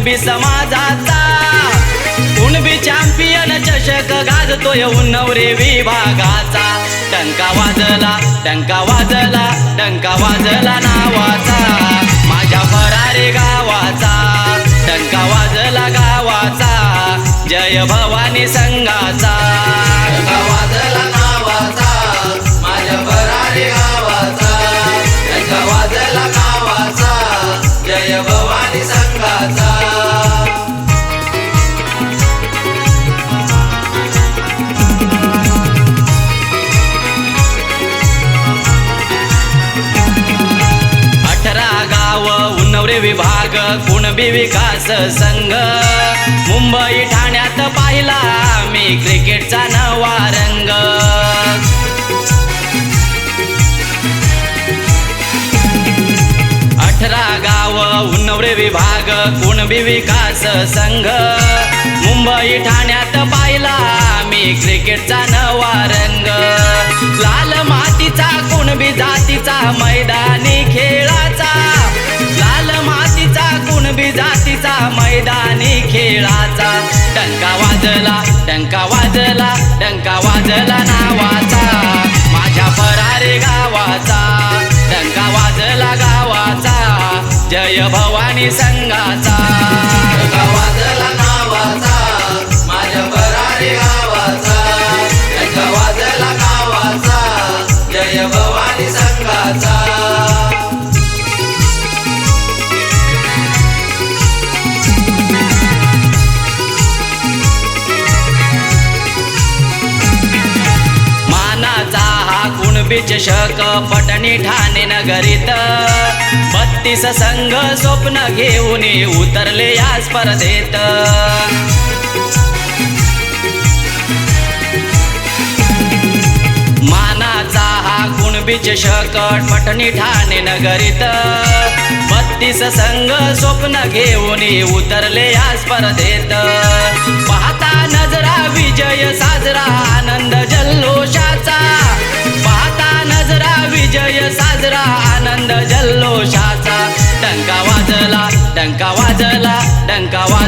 कुणबी समाजाचा. कुणबी चॅम्पियन चषक गाजतोय उन्नवरे विभागाचा. डंका वाजला डंका वाजला डंका वाजला नावाचा. माझ्या फरारे गावाचा डंका वाजला गावाचा. जय भवानी संघाचा. कुणबी विकास संघ. मुंबई ठाण्यात पाहिला मी क्रिकेटचा नवा रंग. अठरा गाव उन्नवरे विभाग कुणबी विकास संघ. मुंबई ठाण्यात पाहिला मी क्रिकेटचा नवा रंग. लाल मातीचा कुणबी जातीचा मैदानी खेळ. वाजला डंका वाजला डंका वाजला नावाचा. माझ्या फरारे गावाचा डंका वाजला गावाचा. जय भवानी संघाचा. बीच शक पटणी ठाणे नगरीत. बत्तीस संघ स्वप्न घेऊन उतरले या स्पर्धेत मानाचा हा कुणबी चषक पटणी ठाणे नगरीत. बत्तीस संघ स्वप्न घेऊन उतरले या स्पर्धेत पाहता नजरा विजय साजरा आनंद जल्लोषा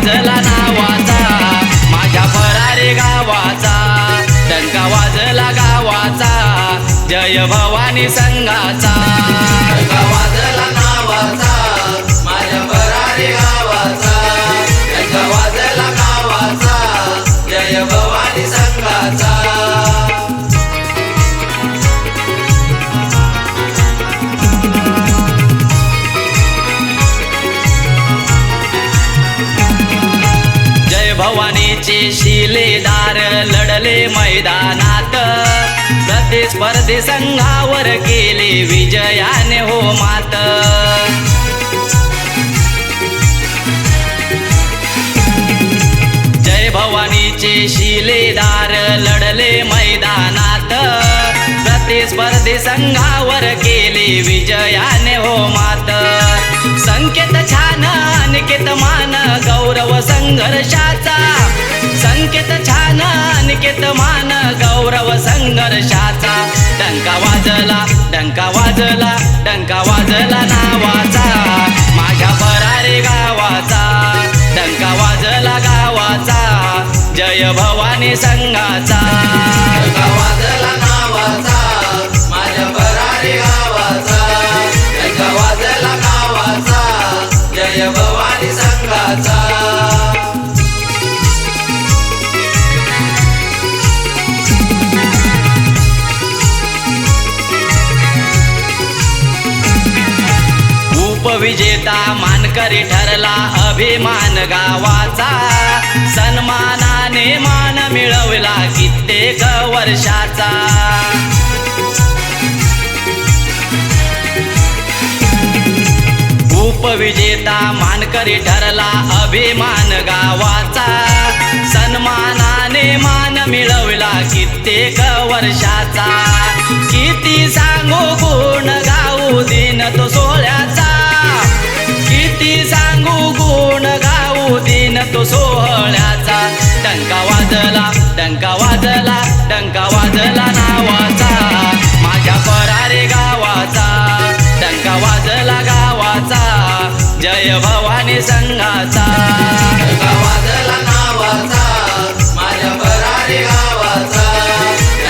वाजला नावाचा. माझ्या फरारी गावाचा. डंका वाजला गावाचा. जय भवानी संघाचा. डंका वाजला नावाचा. माझ्या फरारी गावाचा. डंका वाजला गावाचा. जय भवानी संघाचा. भवानीचे शिलेदार लढले मैदानात. प्रतिस्पर्धी संघावर केले विजयाने हो मात. जय भवानीचे शिलेदार लढले मैदानात. प्रतिस्पर्धी संघावर केले विजयाने हो मात. संकेत छान अनिकेत मान गौरव संघर्षाचा संकेत छान अनिकेत मान गौरव संघर्षाचा. डंका वाजला डंका वाजला डंका वाजला नावाचा. माझ्या फरारी गावाचा. डंका वाजला गावाचा. जय भवानी संघाचा. डंका वाजला मानकरी ठरला अभिमान गावाचा. सन्मानाने मान मिळवला कित्येक वर्षाचा. उपविजेता मानकरी ठरला अभिमान गावाचा. सन्मानाने मान मिळवला कित्येक वर्षाचा. किती सांगू जय भवानी संघाचा. वाजला नावाचा माझ्या बरारी गावाचा.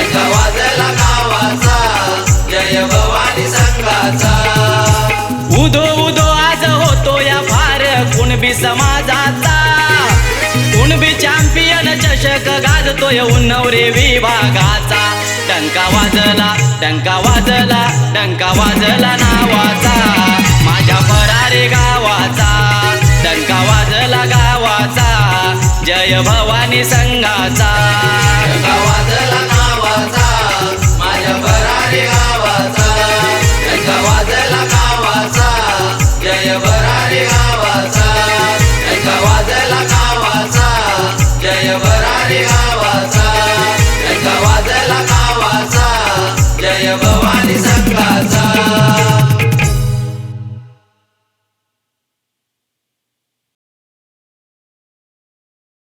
एका वाजला नावाचा जय भवानी संघाचा. उदो उदो आज होतो या फार कुणबी समाजाचा. कुणबी चॅम्पियन चषक गाजतोय उन्नवरे विभागाचा. टंका वाजला टंका वाजला टंका वाजला नावाचा. जय भवानी संघाचा.